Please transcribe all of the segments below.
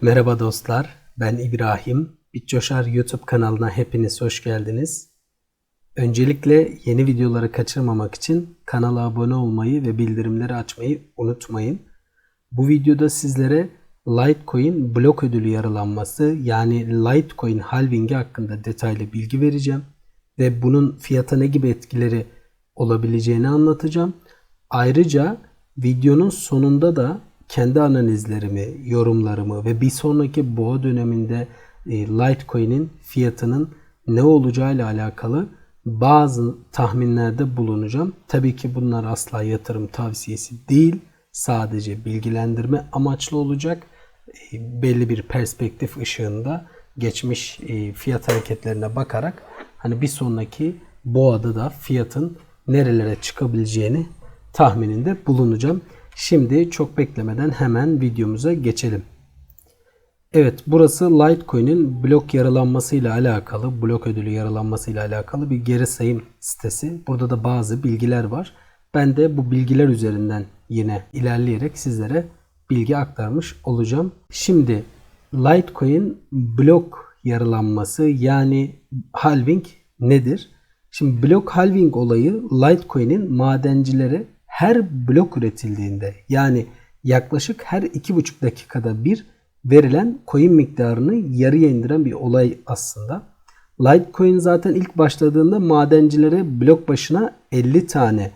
Merhaba dostlar, ben İbrahim. Bitcoşar YouTube kanalına hepiniz hoş geldiniz. Öncelikle yeni videoları kaçırmamak için kanala abone olmayı ve bildirimleri açmayı unutmayın. Bu videoda sizlere Litecoin blok ödülü yaralanması yani Litecoin halvingi hakkında detaylı bilgi vereceğim. Ve bunun fiyata ne gibi etkileri olabileceğini anlatacağım. Ayrıca videonun sonunda da kendi analizlerimi, yorumlarımı ve bir sonraki boğa döneminde e, Litecoin'in fiyatının ne olacağıyla alakalı bazı tahminlerde bulunacağım. Tabii ki bunlar asla yatırım tavsiyesi değil. Sadece bilgilendirme amaçlı olacak. E, belli bir perspektif ışığında geçmiş e, fiyat hareketlerine bakarak hani bir sonraki boğada da fiyatın nerelere çıkabileceğini tahmininde bulunacağım. Şimdi çok beklemeden hemen videomuza geçelim. Evet burası Litecoin'in blok yaralanması ile alakalı, blok ödülü yaralanması ile alakalı bir geri sayım sitesi. Burada da bazı bilgiler var. Ben de bu bilgiler üzerinden yine ilerleyerek sizlere bilgi aktarmış olacağım. Şimdi Litecoin blok yaralanması yani halving nedir? Şimdi blok halving olayı Litecoin'in madencilere her blok üretildiğinde yani yaklaşık her 2,5 dakikada bir verilen coin miktarını yarıya indiren bir olay aslında. Litecoin zaten ilk başladığında madencilere blok başına 50 tane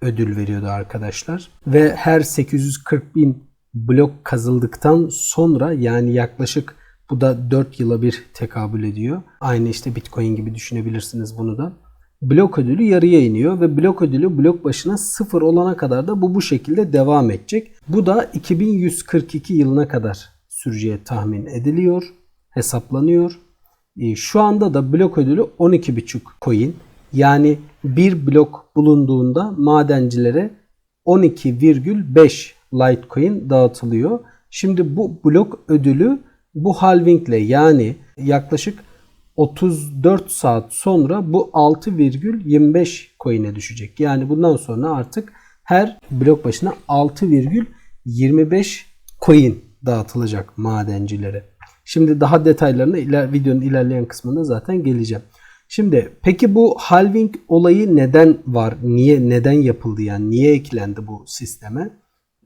ödül veriyordu arkadaşlar. Ve her 840 bin blok kazıldıktan sonra yani yaklaşık bu da 4 yıla bir tekabül ediyor. Aynı işte Bitcoin gibi düşünebilirsiniz bunu da blok ödülü yarıya iniyor ve blok ödülü blok başına sıfır olana kadar da bu bu şekilde devam edecek. Bu da 2142 yılına kadar süreceği tahmin ediliyor, hesaplanıyor. E, şu anda da blok ödülü 12,5 coin. Yani bir blok bulunduğunda madencilere 12,5 Litecoin dağıtılıyor. Şimdi bu blok ödülü bu halvingle yani yaklaşık 34 saat sonra bu 6,25 coin'e düşecek. Yani bundan sonra artık her blok başına 6,25 coin dağıtılacak madencilere. Şimdi daha detaylarına iler, videonun ilerleyen kısmında zaten geleceğim. Şimdi peki bu halving olayı neden var? Niye neden yapıldı yani? Niye eklendi bu sisteme?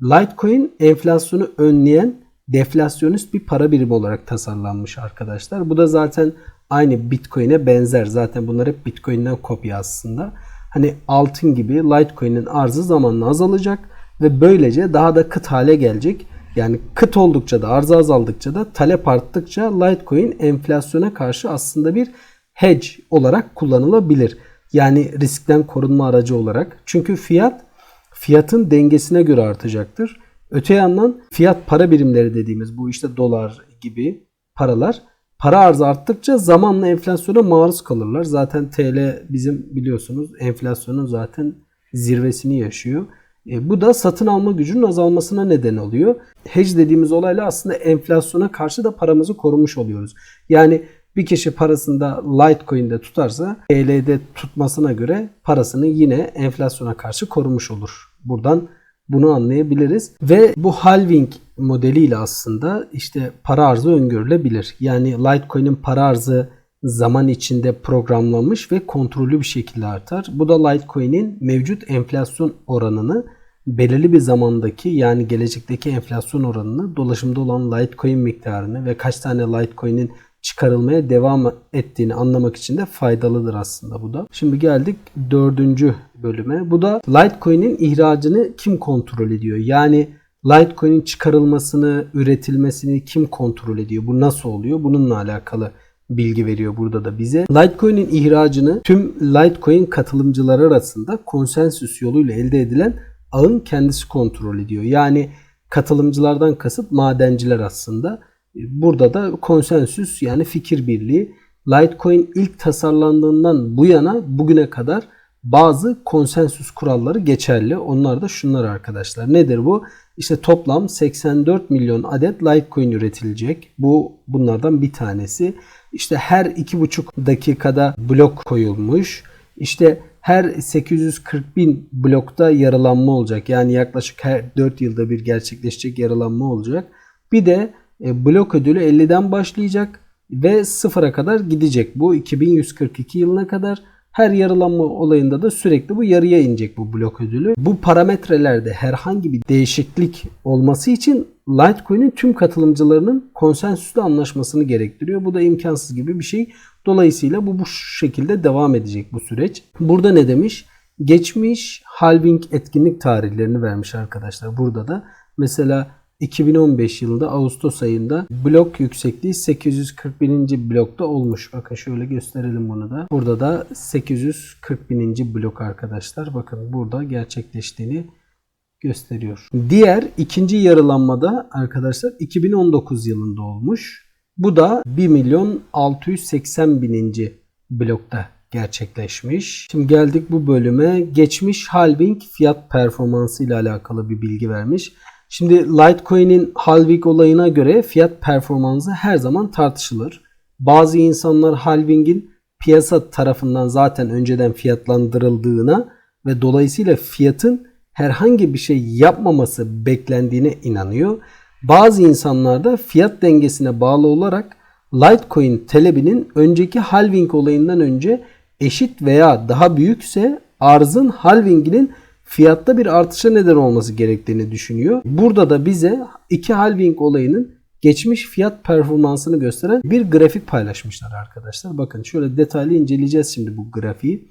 Litecoin enflasyonu önleyen deflasyonist bir para birimi olarak tasarlanmış arkadaşlar. Bu da zaten aynı Bitcoin'e benzer. Zaten bunlar hep Bitcoin'den kopya aslında. Hani altın gibi Litecoin'in arzı zamanla azalacak ve böylece daha da kıt hale gelecek. Yani kıt oldukça da arzı azaldıkça da talep arttıkça Litecoin enflasyona karşı aslında bir hedge olarak kullanılabilir. Yani riskten korunma aracı olarak. Çünkü fiyat fiyatın dengesine göre artacaktır. Öte yandan fiyat para birimleri dediğimiz bu işte dolar gibi paralar para arzı arttıkça zamanla enflasyona maruz kalırlar. Zaten TL bizim biliyorsunuz enflasyonun zaten zirvesini yaşıyor. E, bu da satın alma gücünün azalmasına neden oluyor. Hedge dediğimiz olayla aslında enflasyona karşı da paramızı korumuş oluyoruz. Yani bir kişi parasında Litecoin'de tutarsa TL'de tutmasına göre parasını yine enflasyona karşı korumuş olur. Buradan bunu anlayabiliriz. Ve bu halving modeliyle aslında işte para arzı öngörülebilir. Yani Litecoin'in para arzı zaman içinde programlanmış ve kontrollü bir şekilde artar. Bu da Litecoin'in mevcut enflasyon oranını belirli bir zamandaki yani gelecekteki enflasyon oranını dolaşımda olan Litecoin miktarını ve kaç tane Litecoin'in çıkarılmaya devam ettiğini anlamak için de faydalıdır aslında bu da. Şimdi geldik dördüncü bölüme. Bu da Litecoin'in ihracını kim kontrol ediyor? Yani Litecoin'in çıkarılmasını, üretilmesini kim kontrol ediyor? Bu nasıl oluyor? Bununla alakalı bilgi veriyor burada da bize. Litecoin'in ihracını tüm Litecoin katılımcıları arasında konsensüs yoluyla elde edilen ağın kendisi kontrol ediyor. Yani katılımcılardan kasıt madenciler aslında. Burada da konsensüs yani fikir birliği. Litecoin ilk tasarlandığından bu yana bugüne kadar bazı konsensüs kuralları geçerli. Onlar da şunlar arkadaşlar. Nedir bu? İşte toplam 84 milyon adet Litecoin üretilecek. Bu bunlardan bir tanesi. İşte her 2,5 dakikada blok koyulmuş. İşte her 840 bin blokta yaralanma olacak. Yani yaklaşık her 4 yılda bir gerçekleşecek yaralanma olacak. Bir de blok ödülü 50'den başlayacak ve sıfıra kadar gidecek. Bu 2142 yılına kadar her yarılanma olayında da sürekli bu yarıya inecek bu blok ödülü. Bu parametrelerde herhangi bir değişiklik olması için Litecoin'in tüm katılımcılarının konsensüslü anlaşmasını gerektiriyor. Bu da imkansız gibi bir şey. Dolayısıyla bu bu şekilde devam edecek bu süreç. Burada ne demiş? Geçmiş halving etkinlik tarihlerini vermiş arkadaşlar. Burada da mesela 2015 yılında Ağustos ayında blok yüksekliği 841. blokta olmuş. Bakın şöyle gösterelim bunu da. Burada da 840 blok arkadaşlar. Bakın burada gerçekleştiğini gösteriyor. Diğer ikinci yarılanmada arkadaşlar 2019 yılında olmuş. Bu da 1 milyon 680 bininci blokta gerçekleşmiş. Şimdi geldik bu bölüme. Geçmiş halving fiyat performansı ile alakalı bir bilgi vermiş. Şimdi Litecoin'in halving olayına göre fiyat performansı her zaman tartışılır. Bazı insanlar halvingin piyasa tarafından zaten önceden fiyatlandırıldığına ve dolayısıyla fiyatın herhangi bir şey yapmaması beklendiğine inanıyor. Bazı insanlar da fiyat dengesine bağlı olarak Litecoin talebinin önceki halving olayından önce eşit veya daha büyükse arzın halvinginin fiyatta bir artışa neden olması gerektiğini düşünüyor. Burada da bize iki halving olayının geçmiş fiyat performansını gösteren bir grafik paylaşmışlar arkadaşlar. Bakın şöyle detaylı inceleyeceğiz şimdi bu grafiği.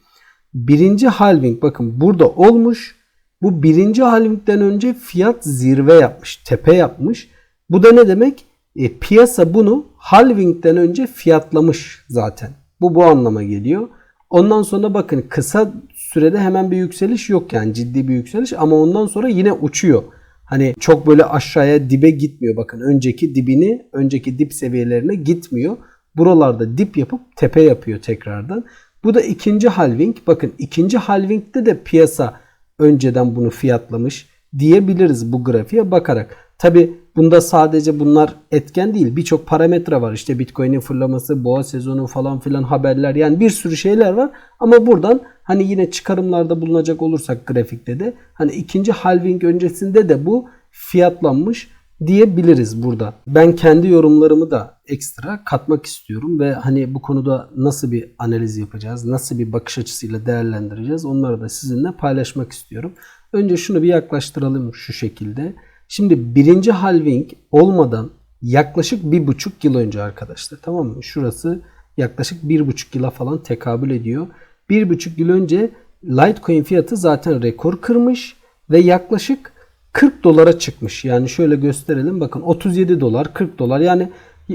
Birinci halving bakın burada olmuş. Bu birinci halvingden önce fiyat zirve yapmış, tepe yapmış. Bu da ne demek? E, piyasa bunu halvingden önce fiyatlamış zaten. Bu bu anlama geliyor. Ondan sonra bakın kısa sürede hemen bir yükseliş yok yani ciddi bir yükseliş ama ondan sonra yine uçuyor. Hani çok böyle aşağıya dibe gitmiyor. Bakın önceki dibini, önceki dip seviyelerine gitmiyor. Buralarda dip yapıp tepe yapıyor tekrardan. Bu da ikinci halving. Bakın ikinci halvingde de piyasa önceden bunu fiyatlamış diyebiliriz bu grafiğe bakarak. Tabi bunda sadece bunlar etken değil. Birçok parametre var. İşte Bitcoin'in fırlaması, boğa sezonu falan filan haberler. Yani bir sürü şeyler var. Ama buradan hani yine çıkarımlarda bulunacak olursak grafikte de hani ikinci halving öncesinde de bu fiyatlanmış diyebiliriz burada. Ben kendi yorumlarımı da ekstra katmak istiyorum ve hani bu konuda nasıl bir analiz yapacağız, nasıl bir bakış açısıyla değerlendireceğiz onları da sizinle paylaşmak istiyorum. Önce şunu bir yaklaştıralım şu şekilde. Şimdi birinci halving olmadan yaklaşık bir buçuk yıl önce arkadaşlar tamam mı? Şurası yaklaşık bir buçuk yıla falan tekabül ediyor. Bir buçuk yıl önce Litecoin fiyatı zaten rekor kırmış ve yaklaşık 40 dolara çıkmış. Yani şöyle gösterelim. Bakın 37 dolar, 40 dolar. Yani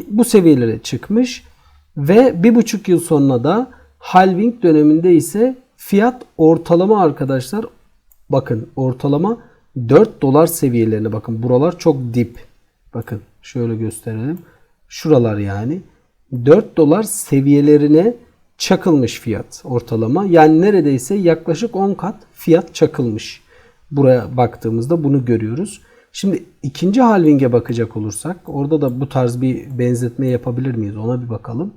bu seviyelere çıkmış. Ve bir buçuk yıl sonra da halving döneminde ise fiyat ortalama arkadaşlar bakın ortalama 4 dolar seviyelerine bakın. Buralar çok dip. Bakın şöyle gösterelim. Şuralar yani. 4 dolar seviyelerine çakılmış fiyat ortalama. Yani neredeyse yaklaşık 10 kat fiyat çakılmış. Buraya baktığımızda bunu görüyoruz. Şimdi ikinci halving'e bakacak olursak orada da bu tarz bir benzetme yapabilir miyiz ona bir bakalım.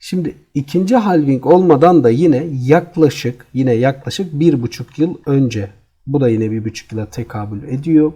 Şimdi ikinci halving olmadan da yine yaklaşık yine yaklaşık bir buçuk yıl önce bu da yine bir buçuk yıla tekabül ediyor.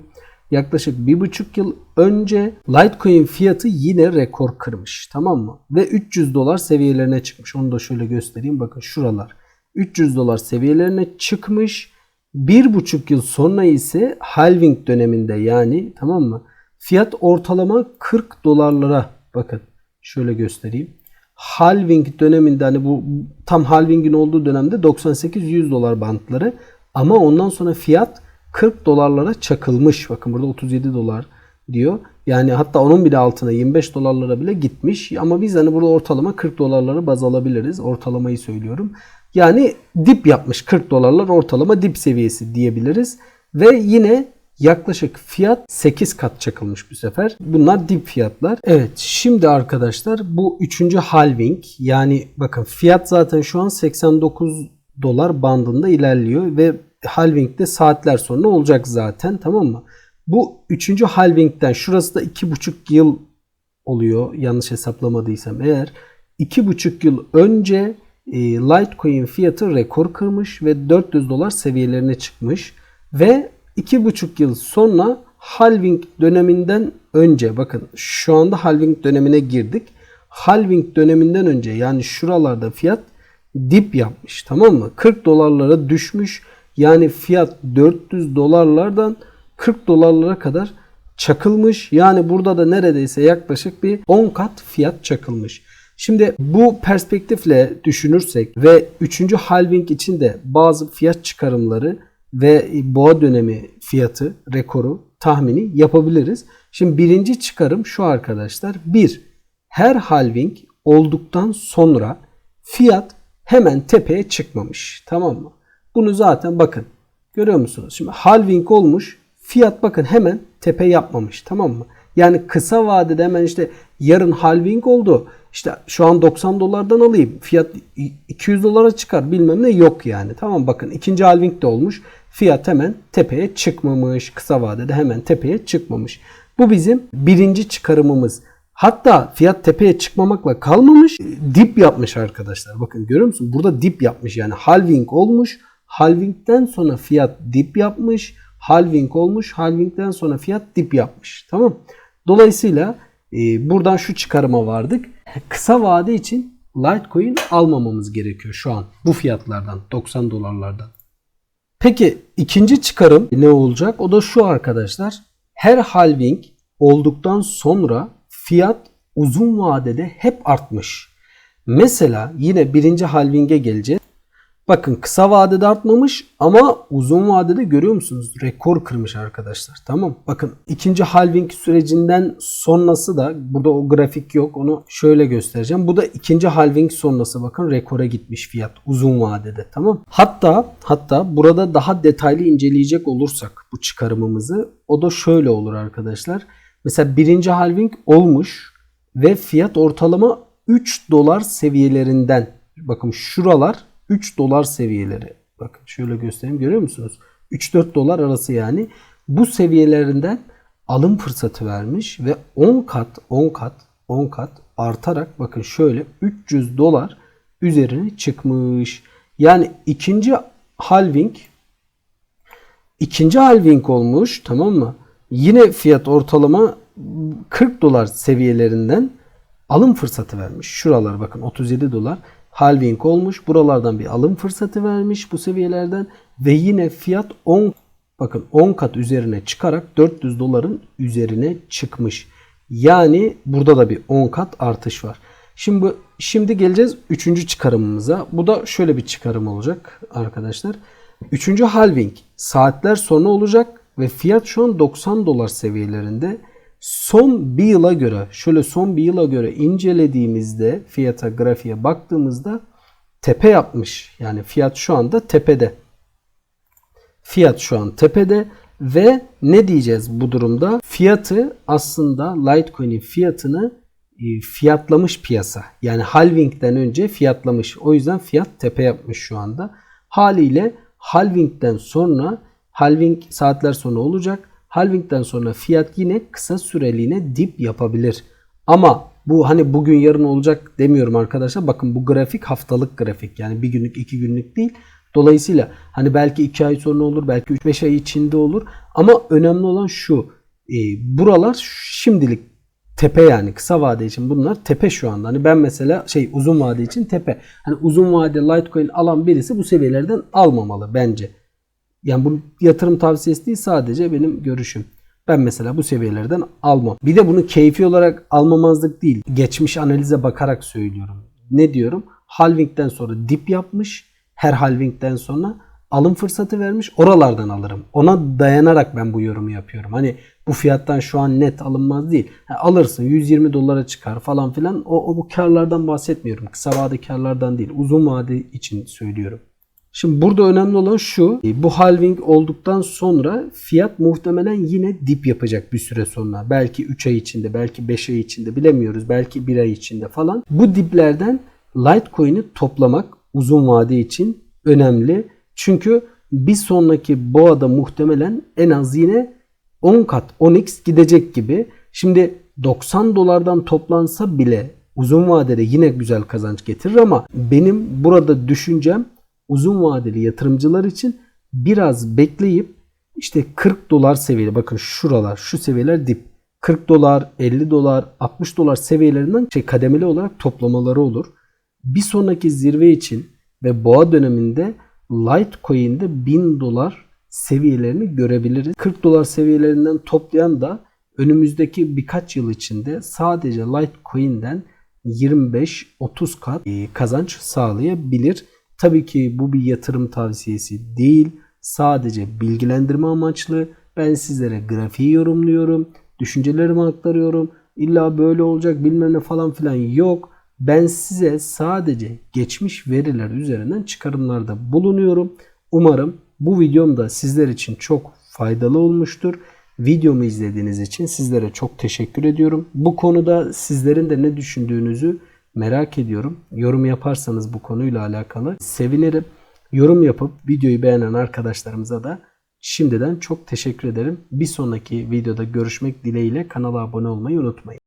Yaklaşık bir buçuk yıl önce Litecoin fiyatı yine rekor kırmış. Tamam mı? Ve 300 dolar seviyelerine çıkmış. Onu da şöyle göstereyim. Bakın şuralar. 300 dolar seviyelerine çıkmış. Bir buçuk yıl sonra ise halving döneminde yani tamam mı? Fiyat ortalama 40 dolarlara bakın şöyle göstereyim. Halving döneminde hani bu tam halvingin olduğu dönemde 98-100 dolar bantları ama ondan sonra fiyat 40 dolarlara çakılmış. Bakın burada 37 dolar diyor. Yani hatta onun bile altına 25 dolarlara bile gitmiş. Ama biz hani burada ortalama 40 dolarları baz alabiliriz. Ortalamayı söylüyorum. Yani dip yapmış 40 dolarlar ortalama dip seviyesi diyebiliriz. Ve yine yaklaşık fiyat 8 kat çakılmış bu sefer. Bunlar dip fiyatlar. Evet şimdi arkadaşlar bu üçüncü halving yani bakın fiyat zaten şu an 89 dolar bandında ilerliyor ve halvingde saatler sonra olacak zaten tamam mı? Bu üçüncü halvingden şurası da iki buçuk yıl oluyor yanlış hesaplamadıysam eğer. iki buçuk yıl önce e, Litecoin fiyatı rekor kırmış ve 400 dolar seviyelerine çıkmış ve iki buçuk yıl sonra halving döneminden önce bakın şu anda halving dönemine girdik. Halving döneminden önce yani şuralarda fiyat dip yapmış tamam mı? 40 dolarlara düşmüş. Yani fiyat 400 dolarlardan 40 dolarlara kadar çakılmış. Yani burada da neredeyse yaklaşık bir 10 kat fiyat çakılmış. Şimdi bu perspektifle düşünürsek ve 3. halving için de bazı fiyat çıkarımları ve boğa dönemi fiyatı, rekoru tahmini yapabiliriz. Şimdi birinci çıkarım şu arkadaşlar. Bir, her halving olduktan sonra fiyat hemen tepeye çıkmamış. Tamam mı? Bunu zaten bakın görüyor musunuz? Şimdi halving olmuş fiyat bakın hemen tepe yapmamış. Tamam mı? Yani kısa vadede hemen işte yarın halving oldu. İşte şu an 90 dolardan alayım. Fiyat 200 dolara çıkar bilmem ne yok yani. Tamam bakın ikinci halving de olmuş. Fiyat hemen tepeye çıkmamış. Kısa vadede hemen tepeye çıkmamış. Bu bizim birinci çıkarımımız. Hatta fiyat tepeye çıkmamakla kalmamış. Dip yapmış arkadaşlar. Bakın görüyor musun? Burada dip yapmış yani halving olmuş. Halvingden sonra fiyat dip yapmış. Halving olmuş. Halvingden sonra fiyat dip yapmış. Tamam. Dolayısıyla e, buradan şu çıkarıma vardık. Kısa vade için Litecoin almamamız gerekiyor şu an. Bu fiyatlardan 90 dolarlardan. Peki ikinci çıkarım ne olacak? O da şu arkadaşlar. Her halving olduktan sonra fiyat uzun vadede hep artmış. Mesela yine birinci halving'e geleceğiz. Bakın kısa vadede artmamış ama uzun vadede görüyor musunuz? Rekor kırmış arkadaşlar. Tamam. Bakın ikinci halving sürecinden sonrası da burada o grafik yok. Onu şöyle göstereceğim. Bu da ikinci halving sonrası bakın rekora gitmiş fiyat uzun vadede. Tamam. Hatta hatta burada daha detaylı inceleyecek olursak bu çıkarımımızı o da şöyle olur arkadaşlar. Mesela birinci halving olmuş ve fiyat ortalama 3 dolar seviyelerinden bakın şuralar 3 dolar seviyeleri. Bakın şöyle göstereyim görüyor musunuz? 3-4 dolar arası yani. Bu seviyelerinden alım fırsatı vermiş ve 10 kat 10 kat 10 kat artarak bakın şöyle 300 dolar üzerine çıkmış. Yani ikinci halving ikinci halving olmuş tamam mı? Yine fiyat ortalama 40 dolar seviyelerinden alım fırsatı vermiş. Şuralar bakın 37 dolar halving olmuş. Buralardan bir alım fırsatı vermiş bu seviyelerden ve yine fiyat 10 bakın 10 kat üzerine çıkarak 400 doların üzerine çıkmış. Yani burada da bir 10 kat artış var. Şimdi şimdi geleceğiz 3. çıkarımımıza. Bu da şöyle bir çıkarım olacak arkadaşlar. 3. halving saatler sonra olacak ve fiyat şu an 90 dolar seviyelerinde. Son bir yıla göre şöyle son bir yıla göre incelediğimizde fiyata grafiğe baktığımızda tepe yapmış. Yani fiyat şu anda tepede. Fiyat şu an tepede ve ne diyeceğiz bu durumda? Fiyatı aslında Litecoin'in fiyatını e, fiyatlamış piyasa. Yani halvingden önce fiyatlamış. O yüzden fiyat tepe yapmış şu anda. Haliyle halvingden sonra halving saatler sonra olacak Halvingden sonra fiyat yine kısa süreliğine dip yapabilir. Ama bu hani bugün yarın olacak demiyorum arkadaşlar. Bakın bu grafik haftalık grafik. Yani bir günlük iki günlük değil. Dolayısıyla hani belki 2 ay sonra olur belki 3-5 ay içinde olur. Ama önemli olan şu. E, buralar şimdilik tepe yani kısa vade için bunlar tepe şu anda. Hani ben mesela şey uzun vade için tepe. Hani uzun vade Litecoin alan birisi bu seviyelerden almamalı bence. Yani bu yatırım tavsiyesi değil sadece benim görüşüm. Ben mesela bu seviyelerden almam. Bir de bunu keyfi olarak almamazlık değil. Geçmiş analize bakarak söylüyorum. Ne diyorum? Halving'den sonra dip yapmış. Her halving'den sonra alım fırsatı vermiş. Oralardan alırım. Ona dayanarak ben bu yorumu yapıyorum. Hani bu fiyattan şu an net alınmaz değil. Yani alırsın 120 dolara çıkar falan filan. O, o bu karlardan bahsetmiyorum. Kısa vade karlardan değil. Uzun vade için söylüyorum. Şimdi burada önemli olan şu. E, bu halving olduktan sonra fiyat muhtemelen yine dip yapacak bir süre sonra. Belki 3 ay içinde, belki 5 ay içinde bilemiyoruz. Belki 1 ay içinde falan. Bu diplerden Litecoin'i toplamak uzun vade için önemli. Çünkü bir sonraki boğada muhtemelen en az yine 10 kat 10x gidecek gibi. Şimdi 90 dolardan toplansa bile uzun vadede yine güzel kazanç getirir ama benim burada düşüncem uzun vadeli yatırımcılar için biraz bekleyip işte 40 dolar seviyeli bakın şuralar şu seviyeler dip 40 dolar, 50 dolar, 60 dolar seviyelerinden şey kademeli olarak toplamaları olur. Bir sonraki zirve için ve boğa döneminde Litecoin'de 1000 dolar seviyelerini görebiliriz. 40 dolar seviyelerinden toplayan da önümüzdeki birkaç yıl içinde sadece Litecoin'den 25-30 kat e, kazanç sağlayabilir. Tabii ki bu bir yatırım tavsiyesi değil. Sadece bilgilendirme amaçlı. Ben sizlere grafiği yorumluyorum. Düşüncelerimi aktarıyorum. İlla böyle olacak bilmem ne falan filan yok. Ben size sadece geçmiş veriler üzerinden çıkarımlarda bulunuyorum. Umarım bu videom da sizler için çok faydalı olmuştur. Videomu izlediğiniz için sizlere çok teşekkür ediyorum. Bu konuda sizlerin de ne düşündüğünüzü merak ediyorum. Yorum yaparsanız bu konuyla alakalı sevinirim. Yorum yapıp videoyu beğenen arkadaşlarımıza da şimdiden çok teşekkür ederim. Bir sonraki videoda görüşmek dileğiyle kanala abone olmayı unutmayın.